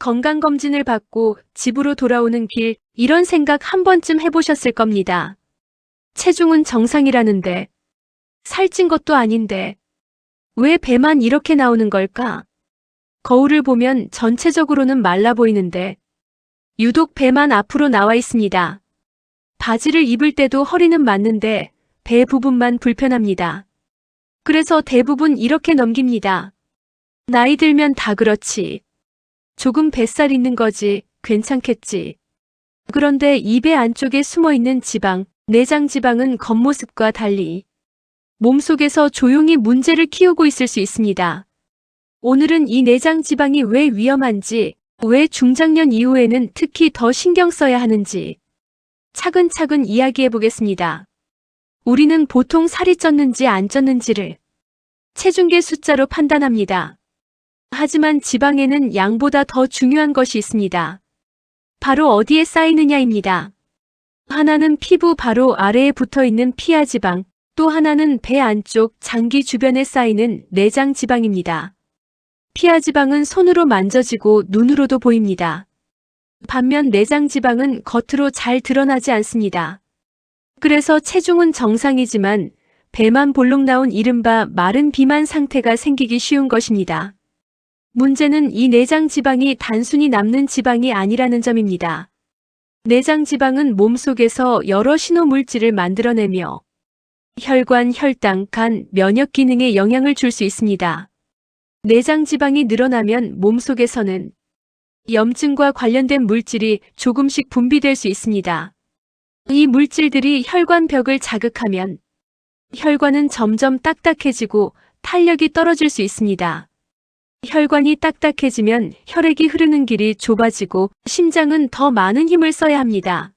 건강검진을 받고 집으로 돌아오는 길, 이런 생각 한 번쯤 해보셨을 겁니다. 체중은 정상이라는데, 살찐 것도 아닌데, 왜 배만 이렇게 나오는 걸까? 거울을 보면 전체적으로는 말라 보이는데, 유독 배만 앞으로 나와 있습니다. 바지를 입을 때도 허리는 맞는데, 배 부분만 불편합니다. 그래서 대부분 이렇게 넘깁니다. 나이 들면 다 그렇지. 조금 뱃살 있는 거지, 괜찮겠지. 그런데 이배 안쪽에 숨어 있는 지방, 내장 지방은 겉모습과 달리 몸속에서 조용히 문제를 키우고 있을 수 있습니다. 오늘은 이 내장 지방이 왜 위험한지, 왜 중장년 이후에는 특히 더 신경 써야 하는지 차근차근 이야기해 보겠습니다. 우리는 보통 살이 쪘는지 안 쪘는지를 체중계 숫자로 판단합니다. 하지만 지방에는 양보다 더 중요한 것이 있습니다. 바로 어디에 쌓이느냐입니다. 하나는 피부 바로 아래에 붙어 있는 피하 지방, 또 하나는 배 안쪽 장기 주변에 쌓이는 내장 지방입니다. 피하 지방은 손으로 만져지고 눈으로도 보입니다. 반면 내장 지방은 겉으로 잘 드러나지 않습니다. 그래서 체중은 정상이지만 배만 볼록 나온 이른바 마른 비만 상태가 생기기 쉬운 것입니다. 문제는 이 내장 지방이 단순히 남는 지방이 아니라는 점입니다. 내장 지방은 몸 속에서 여러 신호 물질을 만들어내며 혈관, 혈당, 간, 면역 기능에 영향을 줄 수 있습니다. 내장 지방이 늘어나면 몸 속에서는 염증과 관련된 물질이 조금씩 분비될 수 있습니다. 이 물질들이 혈관 벽을 자극하면 혈관은 점점 딱딱해지고 탄력이 떨어질 수 있습니다. 혈관이 딱딱해지면 혈액이 흐르는 길이 좁아지고 심장은 더 많은 힘을 써야 합니다.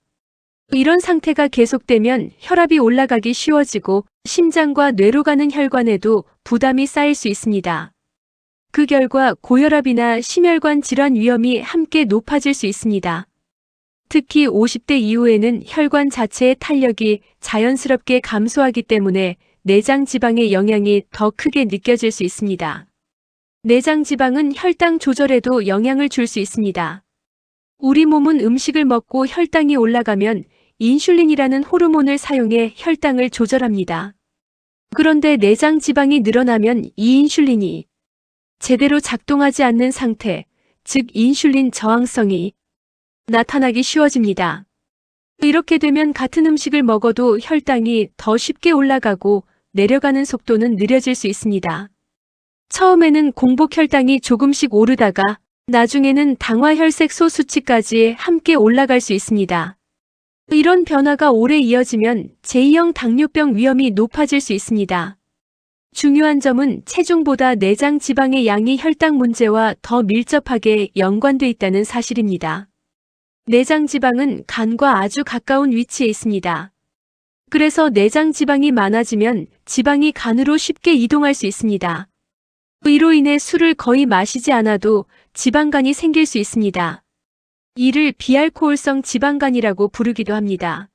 이런 상태가 계속되면 혈압이 올라가기 쉬워지고 심장과 뇌로 가는 혈관에도 부담이 쌓일 수 있습니다. 그 결과 고혈압이나 심혈관 질환 위험이 함께 높아질 수 있습니다. 특히 50대 이후에는 혈관 자체의 탄력이 자연스럽게 감소하기 때문에 내장 지방의 영향이 더 크게 느껴질 수 있습니다. 내장 지방은 혈당 조절에도 영향을 줄 수 있습니다. 우리 몸은 음식을 먹고 혈당이 올라가면 인슐린이라는 호르몬을 사용해 혈당을 조절합니다. 그런데 내장 지방이 늘어나면 이 인슐린이 제대로 작동하지 않는 상태, 즉 인슐린 저항성이 나타나기 쉬워집니다. 이렇게 되면 같은 음식을 먹어도 혈당이 더 쉽게 올라가고 내려가는 속도는 느려질 수 있습니다. 처음에는 공복 혈당이 조금씩 오르다가 나중에는 당화혈색소 수치까지 함께 올라갈 수 있습니다. 이런 변화가 오래 이어지면 제2형 당뇨병 위험이 높아질 수 있습니다. 중요한 점은 체중보다 내장 지방의 양이 혈당 문제와 더 밀접하게 연관돼 있다는 사실입니다. 내장 지방은 간과 아주 가까운 위치에 있습니다. 그래서 내장 지방이 많아지면 지방이 간으로 쉽게 이동할 수 있습니다. 이로 인해 술을 거의 마시지 않아도 지방간이 생길 수 있습니다. 이를 비알코올성 지방간이라고 부르기도 합니다.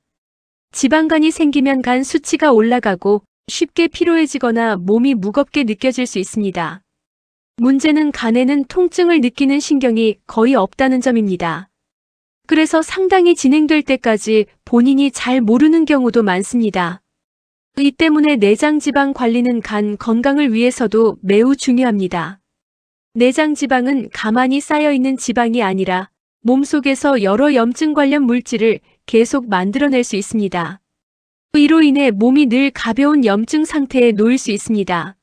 지방간이 생기면 간 수치가 올라가고 쉽게 피로해지거나 몸이 무겁게 느껴질 수 있습니다. 문제는 간에는 통증을 느끼는 신경이 거의 없다는 점입니다. 그래서 상당히 진행될 때까지 본인이 잘 모르는 경우도 많습니다. 이 때문에 내장 지방 관리는 간 건강을 위해서도 매우 중요합니다. 내장 지방은 가만히 쌓여 있는 지방이 아니라 몸속에서 여러 염증 관련 물질을 계속 만들어낼 수 있습니다. 이로 인해 몸이 늘 가벼운 염증 상태에 놓일 수 있습니다.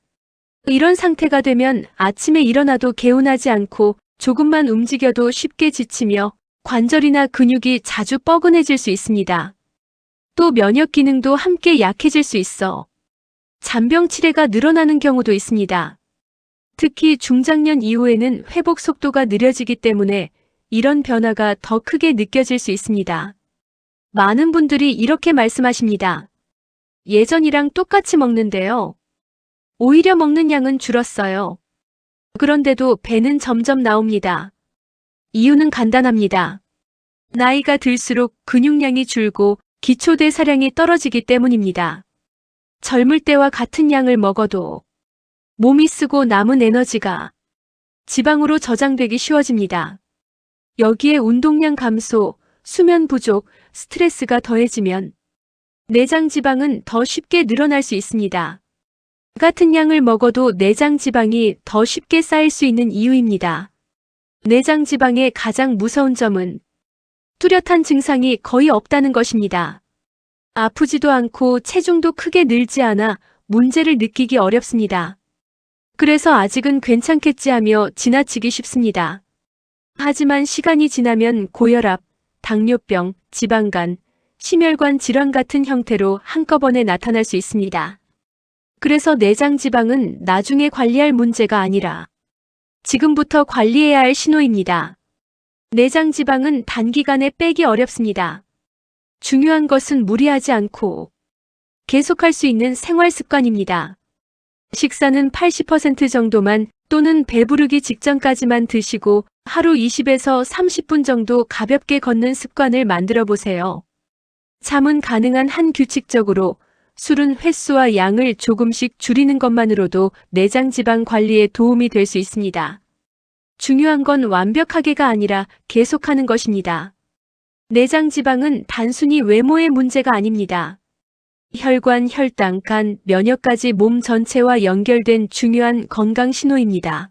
이런 상태가 되면 아침에 일어나도 개운하지 않고 조금만 움직여도 쉽게 지치며 관절이나 근육이 자주 뻐근해질 수 있습니다. 또 면역 기능도 함께 약해질 수 있어 잔병 치레가 늘어나는 경우도 있습니다. 특히 중장년 이후에는 회복 속도가 느려지기 때문에 이런 변화가 더 크게 느껴질 수 있습니다. 많은 분들이 이렇게 말씀하십니다. 예전이랑 똑같이 먹는데요. 오히려 먹는 양은 줄었어요. 그런데도 배는 점점 나옵니다. 이유는 간단합니다. 나이가 들수록 근육량이 줄고 기초대 사량이 떨어지기 때문입니다. 젊을 때와 같은 양을 먹어도 몸이 쓰고 남은 에너지가 지방으로 저장되기 쉬워집니다. 여기에 운동량 감소, 수면 부족, 스트레스가 더해지면 내장 지방은 더 쉽게 늘어날 수 있습니다. 같은 양을 먹어도 내장 지방이 더 쉽게 쌓일 수 있는 이유입니다. 내장 지방의 가장 무서운 점은 뚜렷한 증상이 거의 없다는 것입니다. 아프지도 않고 체중도 크게 늘지 않아 문제를 느끼기 어렵습니다. 그래서 아직은 괜찮겠지 하며 지나치기 쉽습니다. 하지만 시간이 지나면 고혈압, 당뇨병, 지방간, 심혈관 질환 같은 형태로 한꺼번에 나타날 수 있습니다. 그래서 내장 지방은 나중에 관리할 문제가 아니라 지금부터 관리해야 할 신호입니다. 내장 지방은 단기간에 빼기 어렵습니다. 중요한 것은 무리하지 않고 계속할 수 있는 생활 습관입니다. 식사는 80% 정도만 또는 배부르기 직전까지만 드시고 하루 20에서 30분 정도 가볍게 걷는 습관을 만들어 보세요. 잠은 가능한 한 규칙적으로 술은 횟수와 양을 조금씩 줄이는 것만으로도 내장 지방 관리에 도움이 될 수 있습니다. 중요한 건 완벽하게가 아니라 계속하는 것입니다. 내장 지방은 단순히 외모의 문제가 아닙니다. 혈관, 혈당, 간, 면역까지 몸 전체와 연결된 중요한 건강 신호입니다.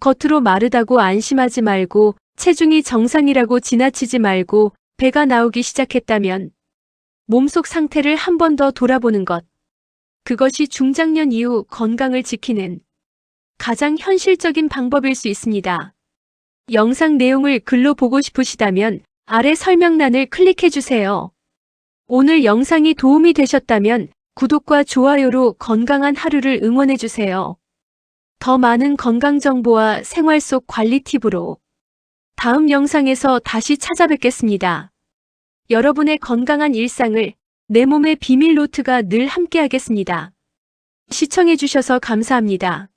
겉으로 마르다고 안심하지 말고 체중이 정상이라고 지나치지 말고 배가 나오기 시작했다면 몸속 상태를 한 번 더 돌아보는 것. 그것이 중장년 이후 건강을 지키는 가장 현실적인 방법일 수 있습니다. 영상 내용을 글로 보고 싶으시다면 아래 설명란을 클릭해 주세요. 오늘 영상이 도움이 되셨다면 구독과 좋아요로 건강한 하루를 응원해 주세요. 더 많은 건강 정보와 생활 속 관리 팁으로 다음 영상에서 다시 찾아뵙겠습니다. 여러분의 건강한 일상을 내 몸의 비밀 노트가 늘 함께하겠습니다. 시청해 주셔서 감사합니다.